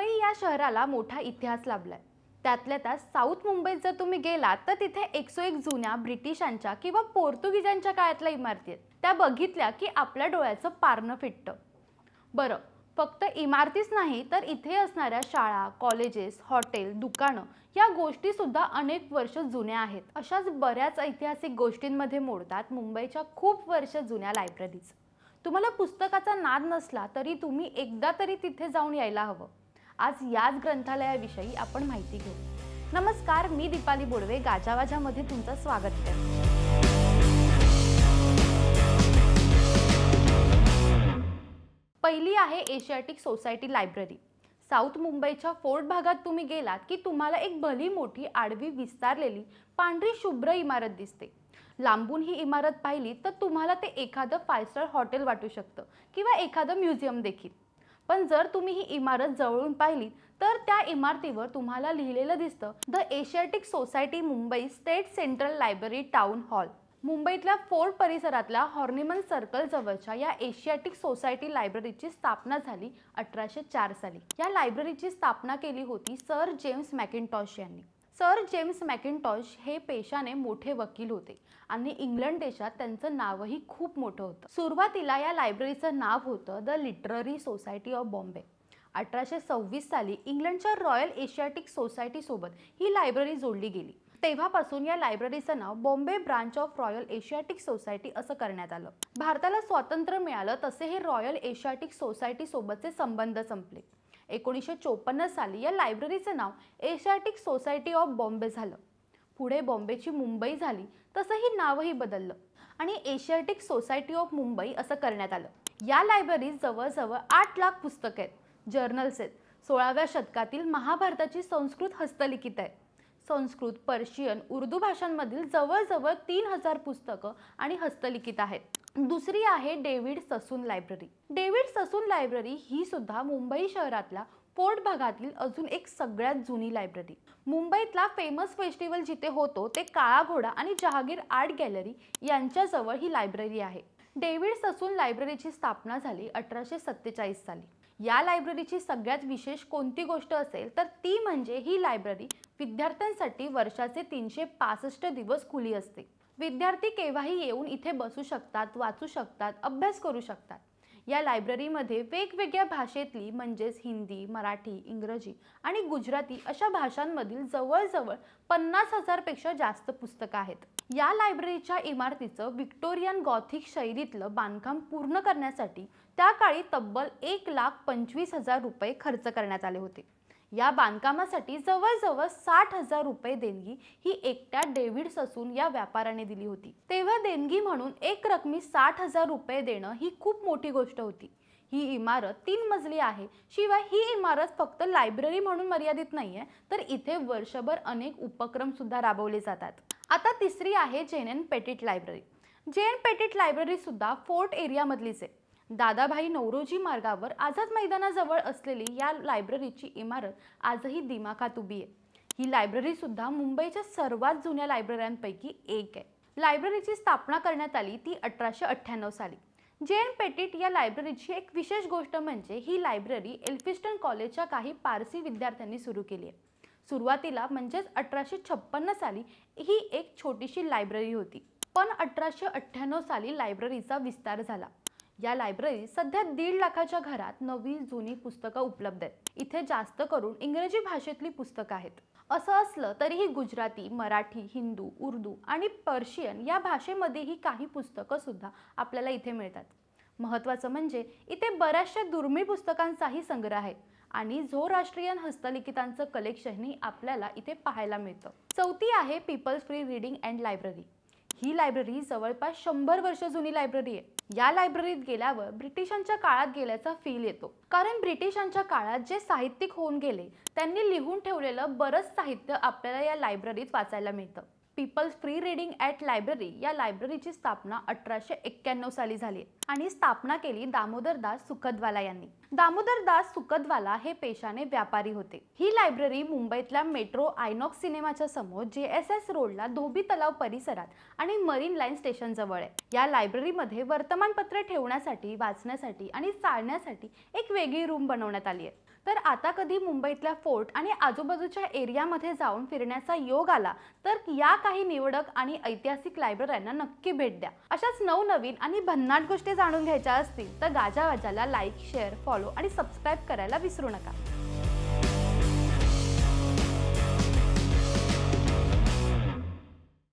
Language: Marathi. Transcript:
मुंबई या शहराला मोठा इतिहास लाभलाय. त्यातल्या त्यात साऊथ मुंबईत जर तुम्ही गेलात तर तिथे एकसो एक जुन्या ब्रिटिशांच्या किंवा पोर्तुगीजांच्या काळातल्या इमारती आहेत. त्या बघितल्या की आपल्या डोळ्याचं पारणं फिटतं. बरं फक्त इमारतीच नाही तर इथे असणाऱ्या शाळा कॉलेजेस हॉटेल दुकानं या गोष्टीसुद्धा अनेक वर्ष जुन्या आहेत. अशाच बऱ्याच ऐतिहासिक गोष्टींमध्ये मोडतात मुंबईच्या खूप वर्ष जुन्या लायब्ररीज तुम्हाला पुस्तकाचा नाद नसला तरी तुम्ही एकदा तरी तिथे जाऊन यायला हवं. आज याच ग्रंथालयाविषयी आपण माहिती घेऊ. नमस्कार मी दीपाली बोडवे गाजावाजामध्ये तुमचं स्वागत करते पहिली आहे एशियाटिक सोसायटी लायब्ररी. साऊथ मुंबईच्या फोर्ट भागात तुम्ही गेलात की तुम्हाला एक भली मोठी आडवी विस्तारलेली पांढरी शुभ्र इमारत दिसते. लांबून ही इमारत पाहिली तर तुम्हाला ते एखादं फाय स्टार हॉटेल वाटू शकतं किंवा एखादं म्युझियम देखील. पण जर तुम्ही ही इमारत जवळून पाहिली तर त्या इमारतीवर तुम्हाला लिहिलेलं दिसतं the Asiatic Society Mumbai state central library town hall. मुंबईतल्या फोर्ट परिसरातल्या हॉर्निमन सर्कल जवळच्या या एशियाटिक सोसायटी लायब्ररीची स्थापना झाली अठराशे चार साली. या लायब्ररीची स्थापना केली होती सर जेम्स मॅकिंटॉश यांनी. सर जेम्स मॅकिनटॉश हे पेशाने मोठे वकील होते आणि इंग्लंड देशात त्यांचं नावही खूप मोठं होतं. सुरुवातीला या लायब्ररीचं नाव होतं the literary society of Bombay. अठराशे सव्वीस साली इंग्लंडच्या रॉयल एशियाटिक सोसायटीसोबत ही लायब्ररी जोडली गेली. तेव्हापासून या लायब्ररीचं नाव Bombay branch of royal Asiatic society असं करण्यात आलं. भारताला स्वातंत्र्य मिळालं तसे हे रॉयल एशियाटिक सोसायटीसोबतचे संबंध संपले. एकोणीसशे चोपन्न साली या लायब्ररीचं नाव एशियाटिक सोसायटी ऑफ बॉम्बे झालं. पुढे बॉम्बेची मुंबई झाली तसंही नावही बदललं आणि एशियाटिक सोसायटी ऑफ मुंबई असं करण्यात आलं. या लायब्ररीत जवळजवळ आठ लाख पुस्तकं आहेत. जर्नल्स आहेत. सोळाव्या शतकातील महाभारताची संस्कृत हस्तलिखित आहे संस्कृत पर्शियन उर्दू भाषांमधील जवळजवळ तीन हजार पुस्तकं आणि हस्तलिखित आहेत. दुसरी आहे David Sassoon library. David Sassoon library ही सुद्धा मुंबई शहरातला पोर्ट भागातील अजून एक सगळ्यात जुनी लायब्ररी. मुंबईतला फेमस फेस्टिवल जिथे होतो ते काळा घोडा आणि जहागीर आर्ट गॅलरी यांच्याजवळ ही लायब्ररी आहे. डेव्हिड ससून लायब्ररीची स्थापना झाली अठराशे सत्तेचाळीस साली. या लायब्ररीची सगळ्यात विशेष कोणती गोष्ट असेल तर ती म्हणजे ही लायब्ररी विद्यार्थ्यांसाठी वर्षाचे तीनशे पासष्ट दिवस खुली असते. विद्यार्थी केव्हाही येऊन इथे बसू शकतात वाचू शकतात अभ्यास करू शकतात. या लायब्ररीमध्ये वेगवेगळ्या भाषेतली म्हणजेच हिंदी मराठी इंग्रजी आणि गुजराती अशा भाषांमधील जवळजवळ पन्नास हजारपेक्षा जास्त पुस्तकं आहेत. या लायब्ररीच्या इमारतीचं विक्टोरियन गॉथिक शैलीतलं बांधकाम पूर्ण करण्यासाठी त्या काळी तब्बल एक लाख पंचवीस हजार रुपये खर्च करण्यात आले होते. या बांधकामासाठी जवळजवळ साठ हजार रुपये देणगी ही एकट्या डेव्हिड ससून या व्यापाऱ्याने दिली होती. तेव्हा देणगी म्हणून एक रकमी साठ हजार रुपये देणं ही खूप मोठी गोष्ट होती. ही इमारत तीन मजली आहे. शिवाय ही इमारत फक्त लायब्ररी म्हणून मर्यादित नाहीये तर इथे वर्षभर अनेक उपक्रम सुद्धा राबवले जातात. आता तिसरी आहे Jane N Petit library. Jane Petit library सुद्धा फोर्ट एरियामधलीच आहे. दादाभाई नवरोजी मार्गावर आझाद मैदानाजवळ असलेली या लायब्ररीची इमारत आजही दिमाखात उभी आहे. ही लायब्ररीसुद्धा मुंबईच्या सर्वात जुन्या लायब्रऱ्यांपैकी एक आहे. लायब्ररीची स्थापना करण्यात आली ती अठराशे अठ्ठ्याण्णव साली. जे एन पेटिट या लायब्ररीची एक विशेष गोष्ट म्हणजे ही लायब्ररी एल्फिस्टन कॉलेजच्या काही पारसी विद्यार्थ्यांनी सुरू केली आहे. सुरुवातीला म्हणजेच अठराशे छप्पन्न साली ही एक छोटीशी लायब्ररी होती. पण अठराशे अठ्ठ्याण्णव साली लायब्ररीचा विस्तार झाला. या लायब्ररीत सध्या दीड लाखाच्या घरात नवी जुनी पुस्तकं उपलब्ध आहेत. इथे जास्त करून इंग्रजी भाषेतली पुस्तकं आहेत. असं असलं तरीही गुजराती मराठी हिंदू उर्दू आणि पर्शियन या भाषेमध्येही काही पुस्तकं सुद्धा आपल्याला इथे मिळतात. महत्त्वाचं म्हणजे इथे बऱ्याचशा दुर्मिळ पुस्तकांचाही संग्रह आहे आणि झो राष्ट्रीयन हस्तलिखितांचं कलेक्शनही आपल्याला इथे पाहायला मिळतं. चौथी आहे people's free reading and library he library जवळपास शंभर वर्ष जुनी लायब्ररी आहे. या लायब्ररीत गेल्यावर ब्रिटिशांच्या काळात गेल्याचा फील येतो. कारण ब्रिटिशांच्या काळात जे साहित्यिक होऊन गेले त्यांनी लिहून ठेवलेलं बरंच साहित्य आपल्याला या लायब्ररीत वाचायला मिळतं. People's free reading at library या लायब्ररीची स्थापना अठराशे एक्क्याण्णव साली झाली आणि स्थापना केली दामोदरदास सुखदवाला यांनी. दामोदरदास सुखदवाला हे पेशाने व्यापारी होते. ही लायब्ररी मुंबईतल्या मेट्रो आयनॉक्स सिनेमाच्या समोर जे एस एस रोडला धोबी तलाव परिसरात आणि मरीन लाईन स्टेशन जवळ आहे. या लायब्ररीमध्ये वर्तमानपत्र ठेवण्यासाठी वाचण्यासाठी आणि चालण्यासाठी एक वेगळी रूम बनवण्यात आली आहे. तर आता कधी मुंबईतल्या फोर्ट आणि आजूबाजूच्या एरियामध्ये जाऊन फिरण्याचा योग आला तर या काही निवडक आणि ऐतिहासिक लायब्रऱ्यांना नक्की भेट द्या. अशाच नवनवीन आणि भन्नाट गोष्टी जाणून घ्यायच्या असतील तर गाजावाजाला लाईक शेअर फॉलो आणि सबस्क्राईब करायला विसरू नका.